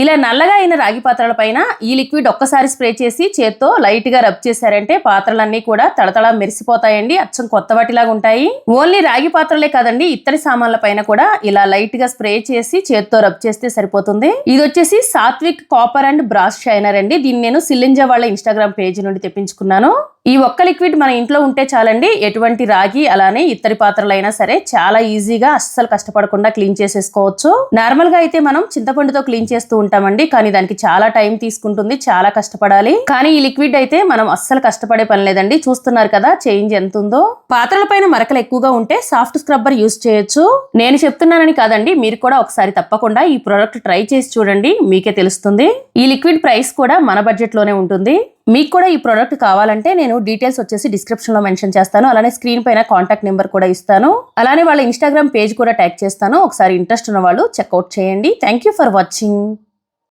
ఇలా నల్లగా అయిన రాగి పాత్రల పైన ఈ లిక్విడ్ ఒక్కసారి స్ప్రే చేసి చేత్తో లైట్గా రబ్ చేశారంటే పాత్రలన్నీ కూడా తడతళ మెరిసిపోతాయండి. అచ్చం కొత్త వాటిలాగా ఉంటాయి. ఓన్లీ రాగి పాత్రలే కాదండి ఇత్తడి సామాన్ల పైన కూడా ఇలా లైట్గా స్ప్రే చేసి చేత్తో రబ్ చేస్తే సరిపోతుంది. ఇది వచ్చేసి Satvik copper and brass shiner అండి. దీన్ని నేను సిలింజా వాళ్ళ ఇన్స్టాగ్రామ్ పేజ్ నుండి తెప్పించుకున్నాను. ఈ ఒక్క లిక్విడ్ మన ఇంట్లో ఉంటే చాలండి ఎటువంటి రాగి అలానే ఇత్తడి పాత్రలైనా సరే చాలా ఈజీగా అస్సలు కష్టపడకుండా క్లీన్ చేసేసుకోవచ్చు. నార్మల్గా అయితే మనం చింతపండుతో క్లీన్ చేస్తూ ఉంటామండి కానీ దానికి చాలా టైం తీసుకుంటుంది చాలా కష్టపడాలి. కానీ ఈ లిక్విడ్ అయితే మనం అస్సలు కష్టపడే పని లేదండి చూస్తున్నారు కదా చేంజ్ ఎంత ఉందో పాత్రల పైన మరకలు ఎక్కువగా ఉంటే సాఫ్ట్ స్క్రబ్బర్ యూస్ చేయొచ్చు. నేను చెప్తున్నానని కాదండి మీరు కూడా ఒకసారి తప్పకుండా ఈ ప్రోడక్ట్ ట్రై చేసి చూడండి మీకే తెలుస్తుంది. ఈ లిక్విడ్ ప్రైస్ కూడా మన బడ్జెట్లోనే ఉంటుంది. మీకు కూడా ఈ ప్రోడక్ట్ కావాలంటే నేను డీటెయిల్స్ వచ్చేసి డిస్క్రిప్షన్లో మెన్షన్ చేస్తాను. అలానే స్క్రీన్ పైన కాంటాక్ట్ నెంబర్ కూడా ఇస్తాను. అలానే వాళ్ళ ఇన్స్టాగ్రామ్ పేజ్ కూడా ట్యాగ్ చేస్తాను. ఒకసారి ఇంట్రెస్ట్ ఉన్న వాళ్ళు చెక్అవుట్ చేయండి. Thank you for watching